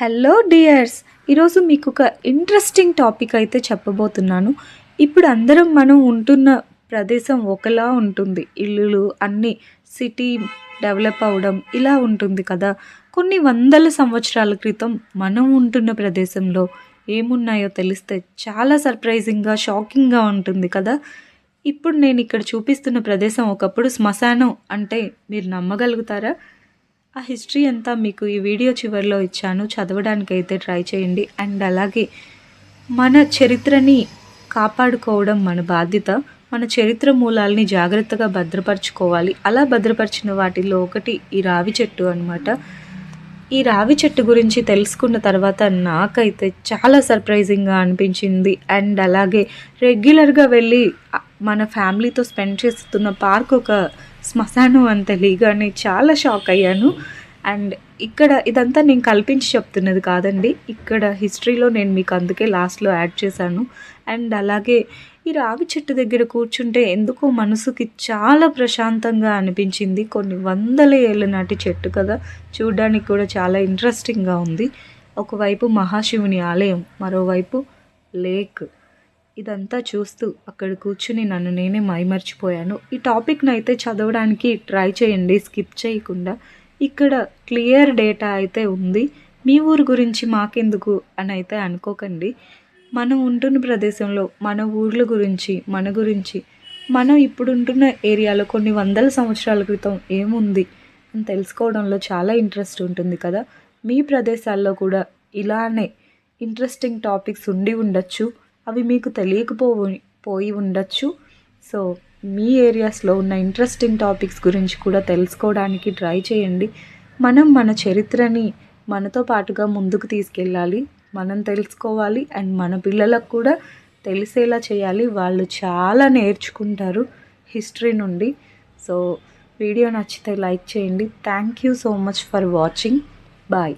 Hello dears ఈరోజు మీకు ఒక ఇంట్రెస్టింగ్ టాపిక్ అయితే చెప్పబోతున్నాను. ఇప్పుడు అందరం మనం ఉంటున్న ప్రదేశం ఒకలా ఉంటుంది. ఇల్లులు అన్నీ సిటీ డెవలప్ అవడం ఇలా ఉంటుంది కదా. కొన్ని వందల సంవత్సరాల క్రితం మనం ఉంటున్న ప్రదేశంలో ఏమున్నాయో తెలిస్తే చాలా సర్ప్రైజింగ్గా షాకింగ్గా ఉంటుంది కదా. ఇప్పుడు నేను ఇక్కడ చూపిస్తున్న ప్రదేశం ఒకప్పుడు శ్మశానం అంటే మీరు నమ్మగలుగుతారా? ఆ హిస్టరీ అంతా మీకు ఈ వీడియో చివరిలో ఇచ్చాను. చదవడానికి అయితే ట్రై చేయండి. అండ్ అలాగే మన చరిత్రని కాపాడుకోవడం మన బాధ్యత. మన చరిత్ర మూలాల్ని జాగ్రత్తగా భద్రపరచుకోవాలి. అలా భద్రపరిచిన వాటిల్లో ఒకటి ఈ రావి చెట్టు అనమాట ఈ రావి చెట్టు గురించి తెలుసుకున్న తర్వాత నాకైతే చాలా సర్ప్రైజింగ్గా అనిపించింది. అండ్ అలాగే రెగ్యులర్గా వెళ్ళి మన ఫ్యామిలీతో స్పెండ్ చేస్తున్న పార్క్ ఒక శ్మశానం అని చాలా షాక్ అయ్యాను. అండ్ ఇక్కడ ఇదంతా నేను కల్పించి చెప్తున్నది కాదండి. ఇక్కడ హిస్టరీలో నేను మీకు అందుకే లాస్ట్లో యాడ్ చేశాను. అండ్ అలాగే ఈ రావి చెట్టు దగ్గర కూర్చుంటే ఎందుకో మనసుకి చాలా ప్రశాంతంగా అనిపించింది. కొన్ని వందల ఏళ్ళ నాటి చెట్టు కదా. చూడడానికి కూడా చాలా ఇంట్రెస్టింగ్గా ఉంది. ఒకవైపు మహాశివుని ఆలయం మరోవైపు లేక్ ఇదంతా చూస్తూ అక్కడ కూర్చుని నన్ను నేనే మైమర్చిపోయాను. ఈ టాపిక్ని అయితే చదవడానికి ట్రై చేయండి స్కిప్ చేయకుండా. ఇక్కడ క్లియర్ డేటా అయితే ఉంది. మీ ఊరు గురించి మాకెందుకు అని అయితే అనుకోకండి. మనం ఉంటున్న ప్రదేశంలో మన ఊర్ల గురించి మన గురించి మనం ఇప్పుడు ఉంటున్న ఏరియాలో కొన్ని వందల సంవత్సరాల క్రితం ఏముంది అని తెలుసుకోవడంలో చాలా ఇంట్రెస్ట్ ఉంటుంది కదా. మీ ప్రదేశాల్లో కూడా ఇలానే ఇంట్రెస్టింగ్ టాపిక్స్ ఉండి ఉండొచ్చు. అవి మీకు తెలియకపో పోయి ఉండొచ్చు. సో మీ ఏరియాస్లో ఉన్న ఇంట్రెస్టింగ్ టాపిక్స్ గురించి కూడా తెలుసుకోవడానికి ట్రై చేయండి. మనం మన చరిత్రని మనతో పాటుగా ముందుకు తీసుకెళ్ళాలి. మనం తెలుసుకోవాలి. అండ్ మన పిల్లలకు కూడా తెలిసేలా చేయాలి. వాళ్ళు చాలా నేర్చుకుంటారు హిస్టరీ నుండి. సో వీడియో నచ్చితే లైక్ చేయండి. Thank you so much for watching. Bye.